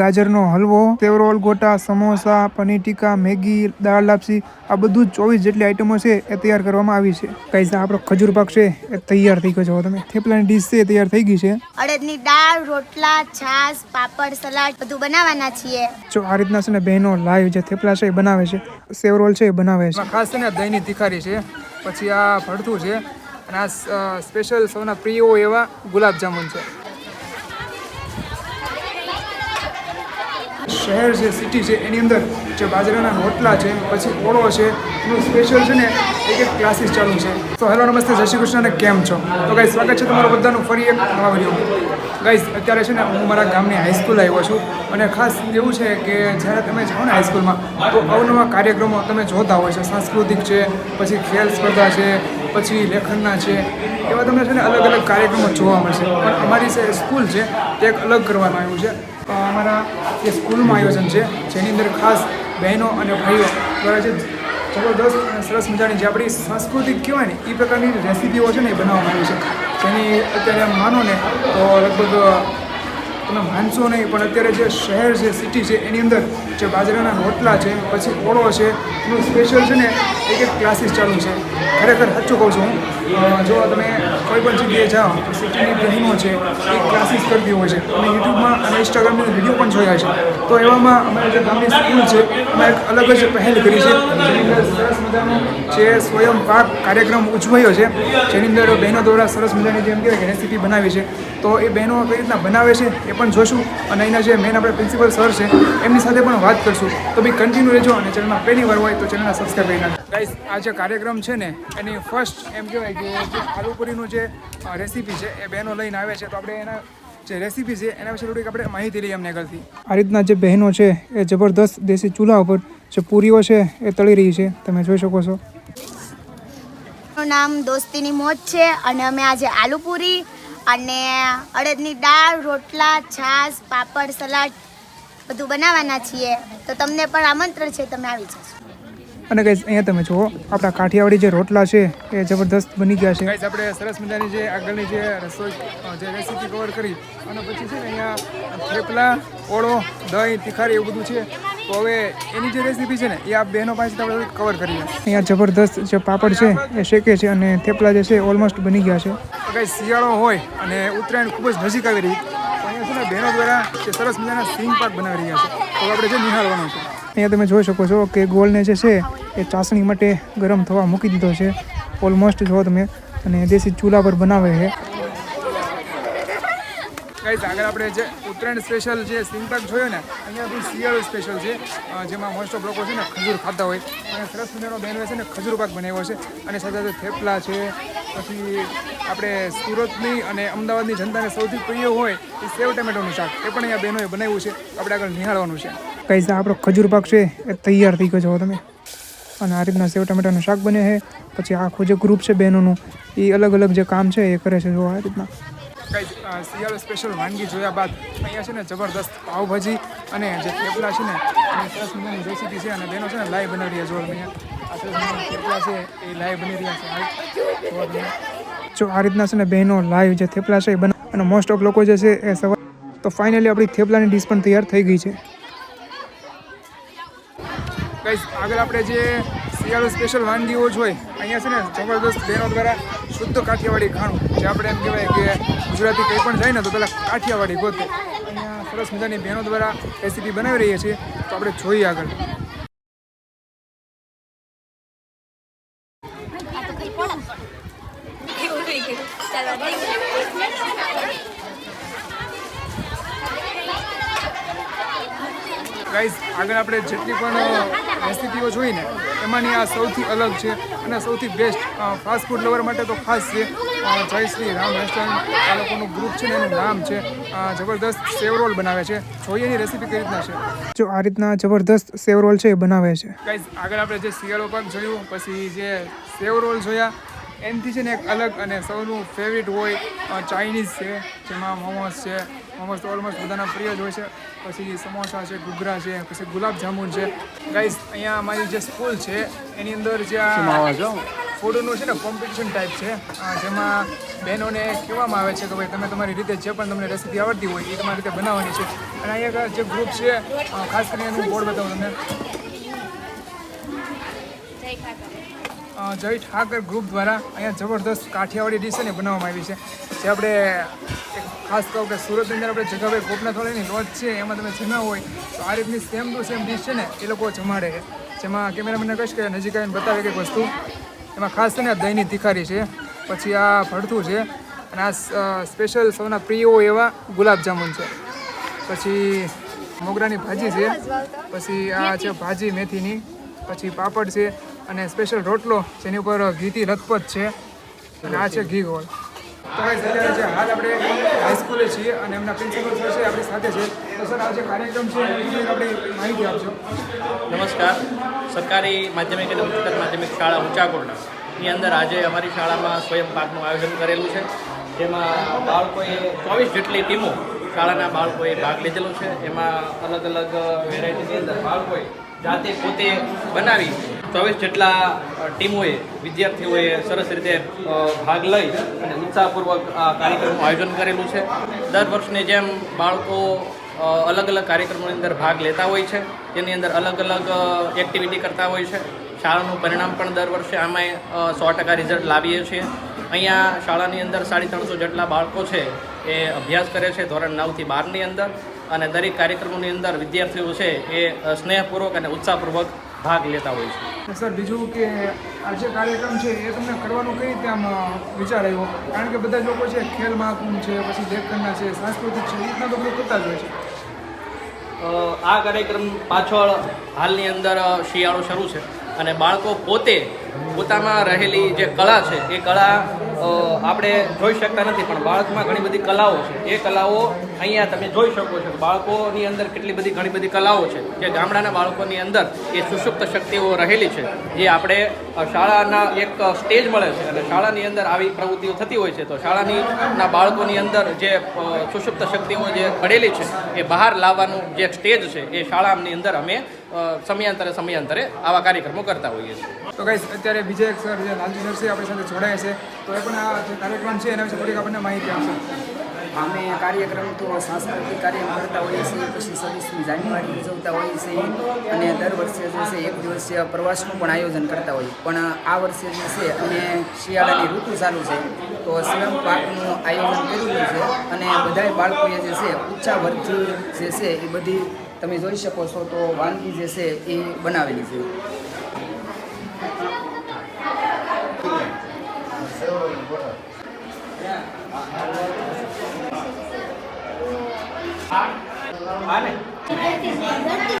ગાજરનો હલવો સેવરોલ ગોટા સમોસા પનીર ટીકા મેગી દાળ લાપસી આ બધું જ ચોવીસ જેટલી આઈટમો છે એ તૈયાર કરવામાં આવી છે. કઈ આપણો ખજૂર પાક છે એ તૈયાર થઈ ગયો છો. તમે થેપલાની ડીશ છે એ તૈયાર થઈ ગઈ છે. અડદની દાળ રોટલા છાશ પાપડ સલાડ બધું બનાવવાના છીએ. જો આ રીતના છે ને બહેનો લાઈવ જે થેપલા છે એ બનાવે છે સેવરોલ છે એ બનાવે છે. ખાસ છે ને દહીંની તિખારી છે પછી આ ભડથું છે અને આ સ્પેશિયલ સૌના પ્રિયો એવા ગુલાબજાંબુ છે. શહેર છે સિટી છે, એની અંદર જે બાજરાના રોટલા છે, પછી ઓળો છે, એનું સ્પેશિયલ છે ને એક એક ક્લાસીસ ચાલુ છે. તો હેલો નમસ્તે, જય શ્રી કૃષ્ણ અને કેમ છો? તો ગાઈઝ સ્વાગત છે તમારું બધાનું ફરી એક નવા વીડિયો ગાઈઝ અત્યારે છે ને હું મારા ગામની હાઈસ્કૂલ આવ્યો છું અને ખાસ એવું છે કે જ્યારે તમે જાઓ ને હાઈસ્કૂલમાં તો અવનવા કાર્યક્રમો તમે જોતા હોય છે. સાંસ્કૃતિક છે, પછી ખેલ સ્પર્ધા છે પછી લેખનના છે, એવા તમને છે ને અલગ અલગ કાર્યક્રમો જોવા મળશે. પણ અમારી જે સ્કૂલ છે, તે એક અલગ કરવામાં આવ્યું છે. અમારા જે સ્કૂલનું આયોજન છે, જેની અંદર ખાસ બહેનો અને ભાઈઓ દ્વારા જે જબરદસ્ત અને સરસ મજાની જે આપણી સાંસ્કૃતિક કહેવાય ને એ પ્રકારની રેસીપીઓ છે ને એ બનાવવામાં આવી છે. જેની અત્યારે આમ માનો ને, તો લગભગ તમે માનશો નહીં, પણ અત્યારે જે શહેર છે સિટી છે, એની અંદર જે બાજરાના રોટલા છે, પછી ઓળો છે, એનું સ્પેશિયલ છે ને એક એક ક્લાસીસ ચાલુ છે. ખરેખર સાચું કહું છું હું. જો તમે કોઈ પણ જગ્યાએ જાઓ સિટીની બહેનો છે એ ક્લાસીસ કરતી હોય છે. અને યુટ્યુબમાં અને ઇન્સ્ટાગ્રામની વીડિયો પણ જોયા છે. તો એવામાં અમારે જે ગામની સ્કૂલ છે અમે એક અલગ જ પહેલ કરી છે. સરસ મજાનો જે સ્વયં પાક કાર્યક્રમ ઉજવાયો છે, જેની અંદર બહેનો દ્વારા સરસ મજાની જેમ કે રેસીપી બનાવી છે. તો એ બહેનો કઈ રીતના બનાવે છે, એ પણ જોશું. અને અહીંના જે મેન આપણે પ્રિન્સિપલ સર છે, એમની સાથે પણ વાત કરશું. તો બી કન્ટિન્યુ રહેજો અને ચેનલમાં પહેલી વાર હોય તો ચેનલને સબસ્ક્રાઈબ કરી નાખજો. આ જે કાર્યક્રમ છે ને, એની ફર્સ્ટ એમ કહેવાય કે આલુપુરીનું જે રેસીપી છે એ બહેનો લઈને આવે છે તો આપણે એના જે રેસીપી છે એના વિશે થોડીક આપણે માહિતી લઈએ એમને આગળથી આ રીતના જે બહેનો છે એ જબરદસ્ત દેશી ચૂલા ઉપર જે પૂરીઓ છે એ તળી રહી છે. તમે જોઈ શકો છો. મારું નામ દોસ્તીની મોજ છે અને અમે આજે આલુ પૂરી અને અડદની દાળ રોટલા છાશ પાપડ સલાડ બધું બનાવવાના છીએ. તો તમને પણ આમંત્રણ છે તમે આવી જશો. અને ગાઈઝ અહીંયા તમે જુઓ આપણા કાઠિયાવાડી જે રોટલા છે એ જબરદસ્ત બની ગયા છે. આપણે સરસ મજાની જે આગળની જે રસોઈ જે રેસીપી કવર કરી અને પછી છે ને અહીંયા થેપલા ઓળો દહીં તિખારી એવું બધું છે. તો હવે એની જે રેસીપી છે ને એ આ બહેનો પાસે આપણે કવર કરીએ. અહીંયા જબરદસ્ત જે પાપડ છે એ શેકે છે અને થેપલા જે છે ઓલમોસ્ટ બની ગયા છે. તો ગાઈઝ શિયાળો હોય અને ઉત્તરાયણ ખૂબ જ નજીક આવી રહી અહીંયા છે ને બહેનો દ્વારા જે સરસ મજાના સિંગ પાક બનાવી રહ્યા છે. તો આપણે જે નિહાળવાનું છે. અહીંયા તમે જોઈ શકો છો કે ગોળને જે છે એ ચાસણી માટે ગરમ થવા મૂકી દીધો છે. ઓલમોસ્ટ જો તમે. અને દેશી ચૂલા પર બનાવે છે. ગાઈઝ આગળ આપણે જે ઉત્તરાયણ સ્પેશિયલ જે સિંગપાક જોયો ને અહીંયા બી શિયાળો સ્પેશિયલ છે. જેમાં મોસ્ટ ઓફ લોકો છે ને ખજૂર ખાતા હોય. અને સરસ મજાનો હોય છે ને ખજૂર પાક બનાવ્યો છે. અને સાથે સાથે થેપલા છે. પછી આપણે સુરતની અને અમદાવાદની જનતાને સૌથી પ્રિય હોય એ સેવ ટમેટોનું શાક. એ પણ અહીંયા બહેનોએ બનાવ્યું છે. આપણે આગળ નિહાળવાનું છે. કઈ આપણો ખજૂર પાક છે એ તૈયાર થઈ ગયો છો તમે. અને આ રીતના સેવ ટમેટાનું શાક બને છે. પછી આખું જે ગ્રુપ છે બહેનોનું એ અલગ અલગ જે કામ છે એ કરે છે જો આ રીતના. કઈ શિયાળો સ્પેશિયલ વાનગી જોયા બાદ અહીંયા છે ને જબરદસ્ત પાવભાજી અને જે થેપલા છે ને એની સરસ મજાની રેસીપી છે અને બહેનો છે ને લાઈવ બનાવી રહ્યા જો અહીંયા. આ સરસ મજાના થેપલા છે એ લાઈવ બની રહ્યા છે. જો આ રીતના છે ને બહેનો લાઈવ જે થેપલા છે એ બના અને મોસ્ટ ઓફ લોકો જે છે એ સવાર તો ફાઇનલી આપણી થેપલાની ડીશ પણ તૈયાર થઈ ગઈ છે. ગાઈઝ આગળ આપણે જે શિયાળો સ્પેશિયલ વાનગીઓ હોય, અહીંયા છે ને જબરદસ્ત બહેનો દ્વારા શુદ્ધ કાઠિયાવાડી ખાણું, જે આપણે એમ કહેવાય કે ગુજરાતી કંઈ પણ જાય ને તો પહેલાં કાઠિયાવાડી ગોતે. અહીંયા સરસ મજાની બહેનો દ્વારા રેસીપી બનાવી રહીએ છીએ, તો આપણે જોઈએ આગળ. ગાઈઝ આગળ આપણે જેટલી પણ રેસિપીઓ જોઈ ને એમાંની આ સૌથી અલગ છે અને સૌથી બેસ્ટ ફાસ્ટ ફૂડ લવર માટે તો ખાસ છે જય શ્રી રામ રેસ્ટોરન્ટ આ લોકોનું ગ્રુપ છે ને એનું નામ છે જબરદસ્ત સેવરોલ બનાવે છે. જોઈએ એની રેસીપી કઈ રીતના છે. જો આ રીતના જબરદસ્ત સેવરોલ છે એ બનાવે છે. ગાઈઝ આગળ આપણે જે શિયાળો પાક જોયું પછી જે સેવરોલ જોયા એનથી છે ને એક અલગ અને સૌનું ફેવરિટ હોય ચાઇનીઝ છે જેમાં મોમોસ છે તો ઓલમોસ્ટ બધાના પ્રિય જ હોય છે. પછી સમોસા છે ઘૂઘરા છે પછી ગુલાબ જામુન છે. ગાઈસ અહીંયા અમારી જે સ્કૂલ છે એની અંદર જ્યાં ફૂડનું છે ને કોમ્પિટિશન ટાઈપ છે. જેમાં બહેનોને કહેવામાં આવે છે કે ભાઈ તમે તમારી રીતે જે પણ તમને રેસીપી આવડતી હોય એ તમારી રીતે બનાવવાની છે. અને અહીંયા જે ગ્રુપ છે ખાસ કરીને એનું બોર્ડ બતાવું તમને. જય ઠાકર ગ્રુપ દ્વારા અહીંયા જબરદસ્ત કાઠિયાવાડી ડીશ ને બનાવવામાં આવી છે. જે આપણે ખાસ કહું કે સુરતની અંદર આપણે જગાભાઈ ગોપનાથ વાળાની લોજ છે, એમાં તમે જમ્યા હોય તો આ રીતની સેમ ટુ સેમ ડીશ છે ને, એ લોકો જમાડે છે. જેમાં કેમેરામેનને કહીશ કે નજીક આવીને બતાવે કંઈક વસ્તુ. એમાં ખાસ છે ને દહીંની તિખારી છે, પછી આ ભડથું છે, અને આ સ્પેશિયલ સૌના પ્રિયો એવા ગુલાબજામુન છે. પછી મોગરાની ભાજી છે, પછી આ છે ભાજી મેથીની, પછી પાપડ છે અને સ્પેશિયલ રોટલો, જેની ઉપર ઘીથી લથપથ છે. અને આ છે ઘી ગોળ. તો ગાઈસ અત્યારે છે હાલ આપણે હાઈસ્કૂલે છીએ અને એમના પ્રિન્સિપલ સર છે આપણી સાથે છે. તો સર આ જે કાર્યક્રમ છે, એની આપણે માહિતી આપજો. નમસ્કાર. સરકારી માધ્યમિક અને ઉચ્ચતર માધ્યમિક શાળા ઊંચાકોટના ની અંદર આજે અમારી શાળામાં સ્વયં પાકનું આયોજન કરેલું છે. જેમાં બાળકોએ ચોવીસ જેટલી ટીમો શાળાના બાળકોએ ભાગ લીધેલો છે. એમાં અલગ અલગ વેરાયટીની અંદર બાળકોએ જાતે પોતે બનાવી ચોવીસ જેટલા ટીમોએ, વિદ્યાર્થીઓએ સરસ રીતે ભાગ લઈ અને ઉત્સાહપૂર્વક આ કાર્યક્રમનું આયોજન કરેલું છે. દર વર્ષની જેમ બાળકો અલગ અલગ કાર્યક્રમોની અંદર ભાગ લેતા હોય છે. તેની અંદર અલગ અલગ એક્ટિવિટી કરતા હોય છે. શાળાનું પરિણામ પણ દર વર્ષે આમાં સો ટકા રિઝલ્ટ લાવીએ છીએ. અહીંયા શાળાની અંદર સાડી ત્રણસો જેટલા બાળકો છે એ અભ્યાસ કરે છે ધોરણ નવથી બારની અંદર. અને દરેક કાર્યક્રમોની અંદર વિદ્યાર્થીઓ છે એ સ્નેહપૂર્વક અને ઉત્સાહપૂર્વક ભાગ લેતા હોય છે. સર બીજું કે આ જે કાર્યક્રમ છે એ તમને કરવાનો કઈ રીતે આમ વિચાર આવ્યો? કારણ કે બધા લોકો છે ખેલ મહાકુંભ છે પછી દેખકરના છે સાંસ્કૃતિક છે એ રીતના તો લોકો કરતા જ હોય છે. આ કાર્યક્રમ પાછળ હાલની અંદર શિયાળો શરૂ છે. અને બાળકો પોતે પોતામાં રહેલી જે કળા છે એ કળા આપણે જોઈ શકતા નથી, પણ બાળકમાં ઘણી બધી કલાઓ છે. એ કલાઓ અહીંયા તમે જોઈ શકો છો બાળકોની અંદર કેટલી બધી ઘણી બધી કલાઓ છે. જે ગામડાના બાળકોની અંદર એ સુષુપ્ત શક્તિઓ રહેલી છે, જે આપણે શાળાના એક સ્ટેજ મળે છે. અને શાળાની અંદર આવી પ્રવૃત્તિઓ થતી હોય છે, તો શાળાની ના બાળકોની અંદર જે સુષુપ્ત શક્તિઓ જે પડેલી છે, એ બહાર લાવવાનું જે સ્ટેજ છે, એ શાળાની અંદર અમે સમયાંતરે સમયાંતરે આવા કાર્યક્રમો કરતા હોઈએ છીએ. તો કઈ અત્યારે બીજા એક સર જે લાલજી સર છે, આપણી સાથે જોડાયા છે. તો એ પણ આ જે કાર્યક્રમ છે, એના વિશે થોડીક આપણને માહિતી આપશે. અમે કાર્યક્રમ તો સાંસ્કૃતિક કાર્યક્રમ કરતા હોઈએ છીએ, પછી છવ્વીસમી જાન્યુઆરી ઉજવતા હોઈએ છીએ, અને દર વર્ષે જે છે, એક દિવસીય પ્રવાસનું પણ આયોજન કરતા હોઈએ. પણ આ વર્ષે જે છે અને શિયાળાની ઋતુ ચાલુ છે, તો સ્વયં પાકનું આયોજન કરેલું છે, અને બધાય બાળકોએ જે છે ઊંચા વર્ગથી જે છે, એ બધી તમે જોઈ શકો છો, તો વાનગી જે છે, એ બનાવેલી છે. આને